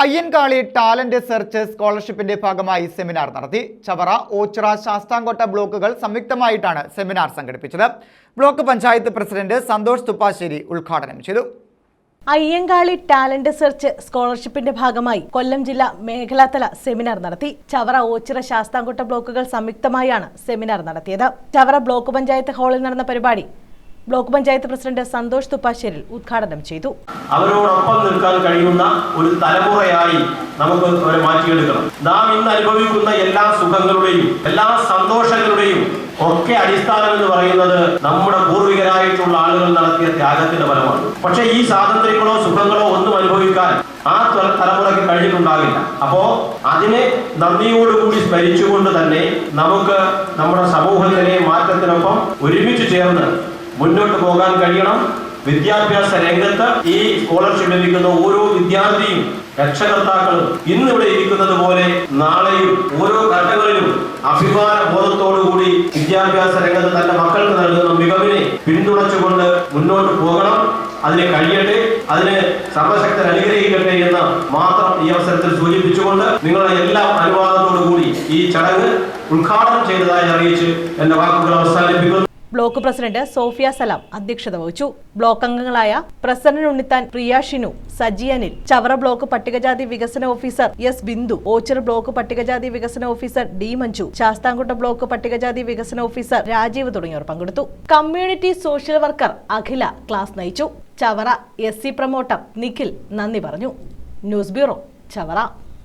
Ayyankali talent search സ്കോളർഷിപ്പിന്റെ ഭാഗമായി seminar നടത്തി. ചവറ ഓച്ചിറ ശാസ്താംകോട്ട ബ്ലോക്കുകൾ സംയുക്തമായിട്ടാണ് സെമിനാർ സംഘടിപ്പിച്ചത്. ബ്ലോക്ക് പഞ്ചായത്ത് പ്രസിഡന്റ് സന്തോഷ് തുപ്പാശ്ശേരി ഉദ്ഘാടനം ചെയ്തു. അയ്യങ്കാളി ടാലന്റ് സെർച്ച് സ്കോളർഷിപ്പിന്റെ ഭാഗമായി കൊല്ലം ജില്ല മേഖലാതല സെമിനാർ നടത്തി. ചവറ ഓച്ചിറ ശാസ്താംകോട്ട ബ്ലോക്കുകൾ സംയുക്തമായാണ് സെമിനാർ നടത്തിയത്. ചവറ ബ്ലോക്ക് പഞ്ചായത്ത് ഹാളിൽ നടന്ന പരിപാടി ബ്ലോക്ക് പഞ്ചായത്ത് പ്രസിഡന്റ് സന്തോഷ് തുപ്പാശ്ശേരിൽ ഉദ്ഘാടനം ചെയ്തു. അവരോടൊപ്പം നിൽക്കാൻ കഴിയുന്ന ഒരു തലമുറയായി നമുക്ക് അവരെ മാറ്റിയെടുക്കണം. നാം ഇന്ന് അനുഭവിക്കുന്ന എല്ലാ സുഖങ്ങളുടെയും എല്ലാ സന്തോഷങ്ങളുടെയും ഒക്കെ അടിസ്ഥാനം എന്ന് പറയുന്നത് നമ്മുടെ പൂർവികരായിട്ടുള്ള ആളുകൾ നടത്തിയ ത്യാഗത്തിന്റെ ഫലമാണ്. പക്ഷെ ഈ സ്വാതന്ത്ര്യങ്ങളോ സുഖങ്ങളോ ഒന്നും അനുഭവിക്കാൻ ആ തലമുറയ്ക്ക് കഴിഞ്ഞിട്ടുണ്ടാകില്ല. അപ്പോ അതിനെ നന്ദിയോടുകൂടി സ്മരിച്ചുകൊണ്ട് തന്നെ നമുക്ക് നമ്മുടെ സമൂഹത്തിലെ മാറ്റത്തിനൊപ്പം ഒരുമിച്ച് ചേർന്ന് മുന്നോട്ട് പോകാൻ കഴിയണം. വിദ്യാഭ്യാസ രംഗത്ത് ഈ സ്കോളർഷിപ്പ് ലഭിക്കുന്ന ഓരോ വിദ്യാർത്ഥിയും രക്ഷകർത്താക്കളും ഇന്നിവിടെ ഇരിക്കുന്നത് പോലെ നാളെയും ഓരോ ഘട്ടങ്ങളിലും അഭിമാന ബോധത്തോടുകൂടി വിദ്യാഭ്യാസ രംഗത്ത് തന്റെ മക്കൾക്ക് നൽകുന്ന മികവിനെ പിന്തുണച്ചുകൊണ്ട് മുന്നോട്ട് പോകണം. അതിന് കഴിയട്ടെ അതിന് സർവശക്തൻ അനുഗ്രഹിക്കട്ടെ എന്ന് മാത്രം ഈ അവസരത്തിൽ സൂചിപ്പിച്ചുകൊണ്ട് നിങ്ങളുടെ എല്ലാ അനുവാദത്തോടു കൂടി ഈ ചടങ്ങ് ഉദ്ഘാടനം ചെയ്തതായി അറിയിച്ച് എന്റെ വാക്കുകൾ അവസാനിപ്പിക്കുന്നു. ബ്ലോക്ക് പ്രസിഡന്റ് സോഫിയ സലാം അധ്യക്ഷത വഹിച്ചു. ബ്ലോക്ക് അംഗങ്ങളായ പ്രസന്നൻ ഉണ്ണിത്താൻ പ്രിയ ഷിനു സജി അനിൽ ചവറ ബ്ലോക്ക് പട്ടികജാതി വികസന officer S Bindu ochre block പട്ടികജാതി വികസന officer D Manju Sasthamcotta block പട്ടികജാതി വികസന ഓഫീസർ രാജീവ് തുടങ്ങിയവർ പങ്കെടുത്തു. Community social worker Akhila class നയിച്ചു. Chavara S C promoter Nikhil നന്ദി പറഞ്ഞു. News bureau Chavara.